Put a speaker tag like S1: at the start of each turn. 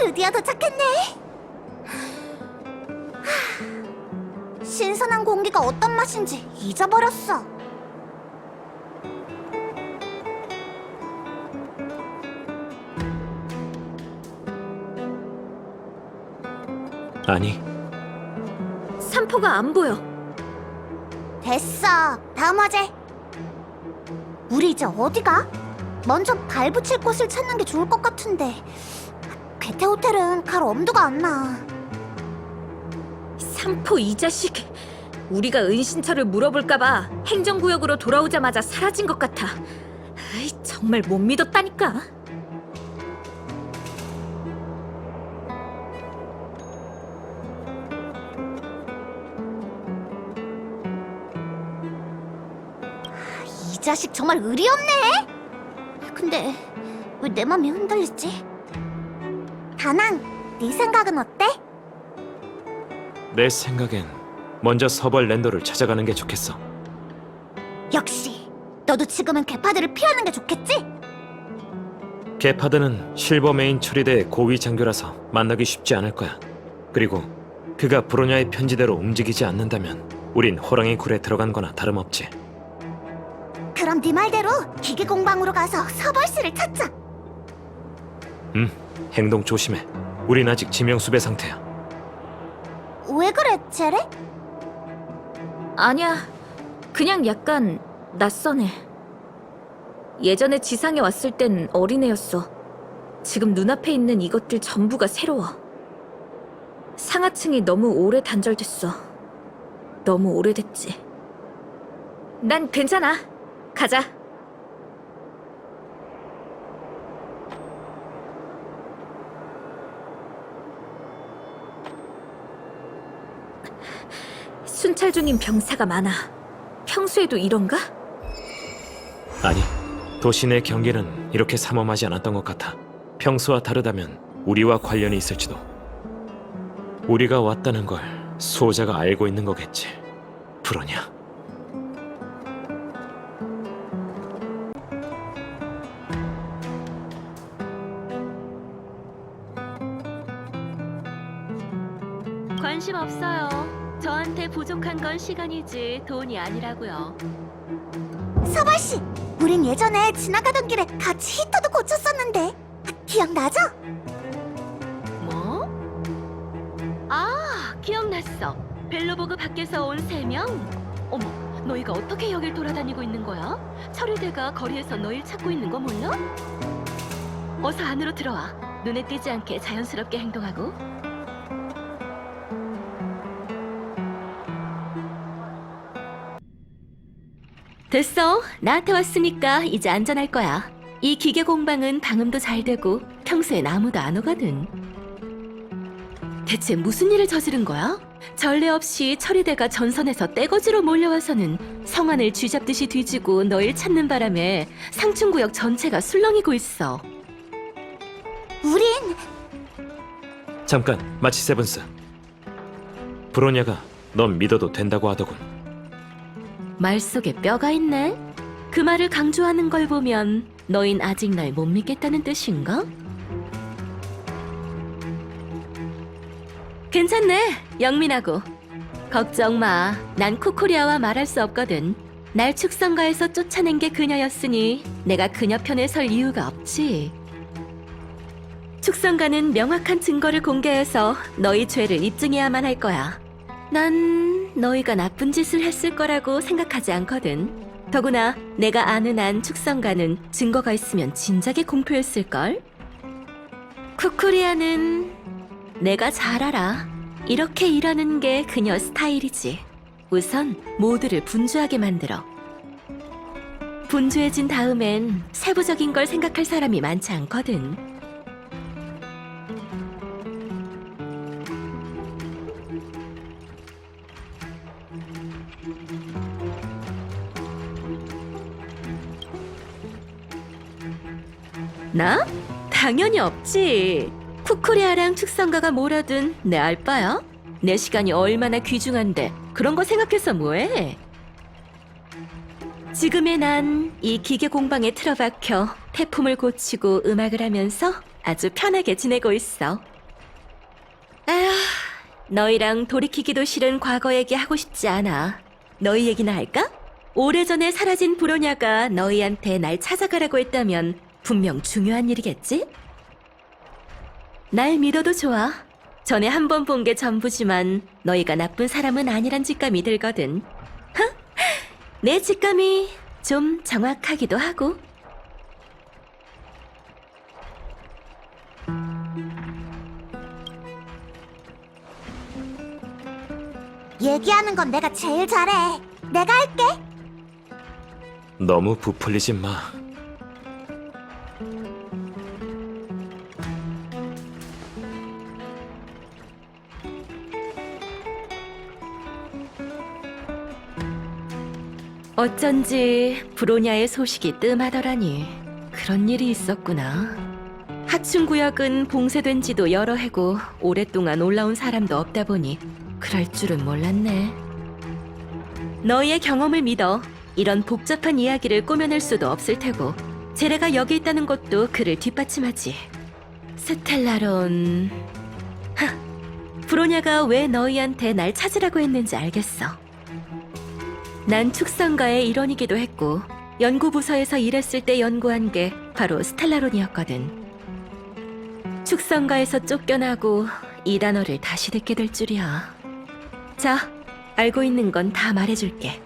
S1: 드디어 도착했네. 하, 신선한 공기가 어떤 맛인지 잊어버렸어.
S2: 아니,
S3: 삼포가 안 보여.
S1: 됐어. 다음 화제. 우리 이제 어디가? 먼저 발 붙일 곳을 찾는 게 좋을 것 같은데. 괴테 호텔은 갈 엄두가 안 나.
S3: 삼포 이 자식. 우리가 은신처를 물어볼까봐 행정구역으로 돌아오자마자 사라진 것 같아. 아이, 정말 못 믿었다니까.
S1: 이 자식 정말 의리 없네. 근데 왜 내 맘이 흔들리지? 다낭, 네 생각은 어때?
S2: 내 생각엔 먼저 서벌 랜더를 찾아가는 게 좋겠어.
S1: 역시 너도 지금은 개파들을 피하는 게 좋겠지?
S2: 게파드는 실버 메인 처리대의 고위 장교라서 만나기 쉽지 않을 거야. 그리고 그가 브로냐의 편지대로 움직이지 않는다면 우린 호랑이 굴에 들어간 거나 다름없지.
S1: 그럼 네 말대로 기계 공방으로 가서 서벌 씨를 찾자.
S2: 음, 행동 조심해. 우린 아직 지명수배 상태야.
S1: 왜 그래, 제레?
S3: 아니야. 그냥 약간 낯선해. 예전에 지상에 왔을 땐 어린애였어. 지금 눈앞에 있는 이것들 전부가 새로워. 상하층이 너무 오래 단절됐어. 너무 오래됐지. 난 괜찮아. 가자. 순찰 중인 병사가 많아. 평소에도 이런가?
S2: 아니, 도시 내 경계는 이렇게 삼엄하지 않았던 것 같아. 평소와 다르다면 우리와 관련이 있을지도. 우리가 왔다는 걸 수호자가 알고 있는 거겠지. 브로냐.
S4: 관심 없어요. 저한테 부족한 건 시간이지 돈이 아니라고요.
S1: 서벌 씨, 우린 예전에 지나가던 길에 같이 히터도 고쳤었는데 기억나죠?
S4: 뭐? 아, 기억났어. 벨로보그 밖에서 온 세 명? 어머, 너희가 어떻게 여길 돌아다니고 있는 거야? 철의대가 거리에서 너희 찾고 있는 거 몰라? 어서 안으로 들어와. 눈에 띄지 않게 자연스럽게 행동하고. 됐어. 나한테 왔으니까 이제 안전할 거야. 이 기계 공방은 방음도 잘 되고 평소엔 아무도 안 오거든. 대체 무슨 일을 저지른 거야? 전례 없이 처리대가 전선에서 떼거지로 몰려와서는 성안을 쥐잡듯이 뒤지고 너를 찾는 바람에 상층구역 전체가 술렁이고 있어.
S1: 우린
S2: 잠깐, 마치 세븐스. 브로냐가 넌 믿어도 된다고 하더군.
S4: 말 속에 뼈가 있네. 그 말을 강조하는 걸 보면 너흰 아직 날 못 믿겠다는 뜻인가? 괜찮네, 영민하고. 걱정 마. 난 코코리아와 말할 수 없거든. 날 축성가에서 쫓아낸 게 그녀였으니 내가 그녀 편에 설 이유가 없지. 축성가는 명확한 증거를 공개해서 너희 죄를 입증해야만 할 거야. 난 너희가 나쁜 짓을 했을 거라고 생각하지 않거든. 더구나 내가 아는 한 축성가는 증거가 있으면 진작에 공표했을걸? 쿠쿠리아는 내가 잘 알아. 이렇게 일하는 게 그녀 스타일이지. 우선 모두를 분주하게 만들어. 분주해진 다음엔 세부적인 걸 생각할 사람이 많지 않거든. 나? 당연히 없지. 쿠쿠리아랑 축성가가 뭐라든 내 알바야. 내 시간이 얼마나 귀중한데 그런 거 생각해서 뭐해? 지금의 난 이 기계 공방에 틀어박혀 태풍을 고치고 음악을 하면서 아주 편하게 지내고 있어. 에휴, 너희랑 돌이키기도 싫은 과거 얘기 하고 싶지 않아. 너희 얘기나 할까? 오래전에 사라진 브로냐가 너희한테 날 찾아가라고 했다면 분명 중요한 일이겠지? 날 믿어도 좋아. 전에 한 번 본 게 전부지만 너희가 나쁜 사람은 아니란 직감이 들거든. 흥, 내 직감이 좀 정확하기도 하고.
S1: 얘기하는 건 내가 제일 잘해. 내가 할게.
S2: 너무 부풀리지 마.
S4: 어쩐지 브로냐의 소식이 뜸하더라니. 그런 일이 있었구나. 하춘 구역은 봉쇄된 지도 여러 해고 오랫동안 올라온 사람도 없다 보니 그럴 줄은 몰랐네. 너희의 경험을 믿어 이런 복잡한 이야기를 꾸며낼 수도 없을 테고 제레가 여기 있다는 것도 그를 뒷받침하지. 스텔라론... 하, 브로냐가 왜 너희한테 날 찾으라고 했는지 알겠어. 난 축성가의 일원이기도 했고 연구부서에서 일했을 때 연구한 게 바로 스텔라론이었거든. 축성가에서 쫓겨나고 이 단어를 다시 듣게 될 줄이야. 자, 알고 있는 건 다 말해줄게.